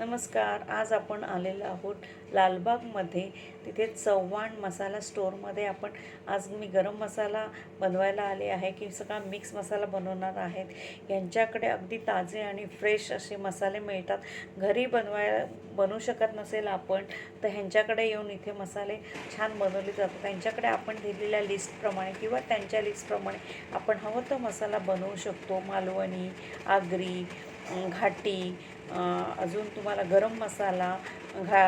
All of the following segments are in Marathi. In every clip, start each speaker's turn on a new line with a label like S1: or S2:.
S1: नमस्कार आज आपण आलेलो आहोत लालबागमध्ये. तिथे चव्हाण मसाला स्टोअरमध्ये आपण आज मी गरम मसाला बनवायला आले आहे की सगळा मिक्स मसाला बनवणार आहेत. यांच्याकडे अगदी ताजे आणि फ्रेश असे मसाले मिळतात. घरी बनवाय बनवू शकत नसेल आपण तर ह्यांच्याकडे येऊन इथे मसाले छान बनवले जातात. त्यांच्याकडे आपण दिलेल्या लिस्टप्रमाणे किंवा त्यांच्या लिस्टप्रमाणे आपण हवं तो मसाला बनवू शकतो. मालवणी आगरी घाटी अजून तुम्हाला गरम मसाला घा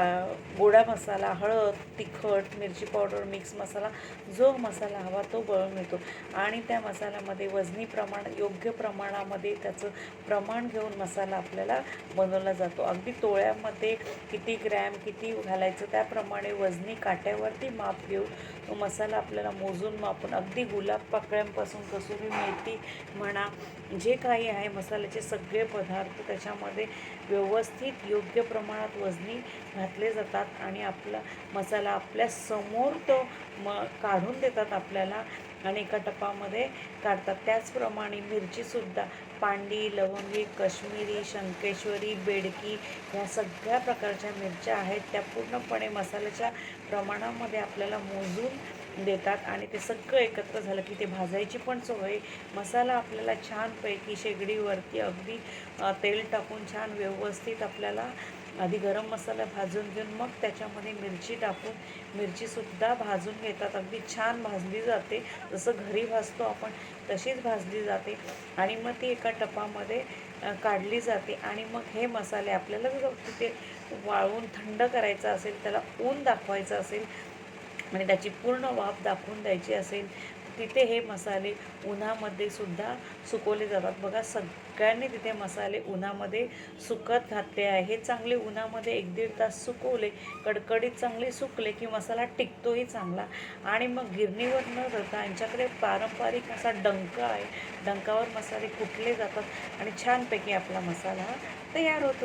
S1: गोडा मसाला हळद तिखट मिरची पावडर मिक्स मसाला जो मसाला हवा तो बळ मिळतो. आणि त्या मसाल्यामध्ये वजनी प्रमाण योग्य प्रमाणामध्ये त्याचं प्रमाण घेऊन मसाला आपल्याला बनवला जातो. अगदी तोळ्यामध्ये किती ग्रॅम किती घालायचं त्याप्रमाणे वजनी काट्यावरती माप घेऊन तो मसाला आपल्याला मोजून मापून अगदी गुलाब पाकळ्यांपासून कसुरी मेथी म्हणा जे काही आहे मसाल्याचे सगळे पदार्थ त्याच्यामध्ये व्यवस्थित योग्य प्रमाणात वजनी घातले जातात आणि आपला मसाला आपल्यासमोर तो म काढून देतात आपल्याला आणि एका टपामध्ये काढतात. त्याचप्रमाणे मिरचीसुद्धा पांडी लवंगी काश्मीरी शंकेश्वरी बेडकी ह्या सगळ्या प्रकारच्या मिरच्या आहेत. त्या पूर्णपणे मसाल्याच्या प्रमाणामध्ये आपल्याला मोजून देतात आणि ते सगळं एकत्र झालं की ते भाजायची पण सोय. मसाला आपल्याला छानपैकी शेगडीवरती अगदी तेल टाकून छान व्यवस्थित आपल्याला आधी गरम मसाला भाजून घेऊन मग त्याच्यामध्ये मिरची टाकून मिरचीसुद्धा भाजून घेतात. अगदी छान भाजली जाते. जसं घरी भाजतो आपण तशीच भाजली जाते आणि मग ती एका टपामध्ये काढली जाते आणि मग हे मसाले आपल्याला जर तिथे वाळवून थंड करायचं असेल त्याला ऊन दाखवायचं असेल आणि त्याची पूर्ण वाफ दाखवून द्यायची असेल तिथे हे मसाले उन्हामध्ये सुद्धा सुकवले जातात. बघा सगळ्यांनी तिथे मसाले उन्हामध्ये सुकत घातले आहे. हे चांगले उन्हामध्ये एक दीड तास सुकवले कडकडीत चांगले सुकले की मसाला टिकतोही चांगला. आणि मग गिरणीवर न जाता यांच्याकडे पारंपरिक असा डंक आहे. डंकावर मसाले कुटले जातात आणि छानपैकी आपला मसाला तयार होतो.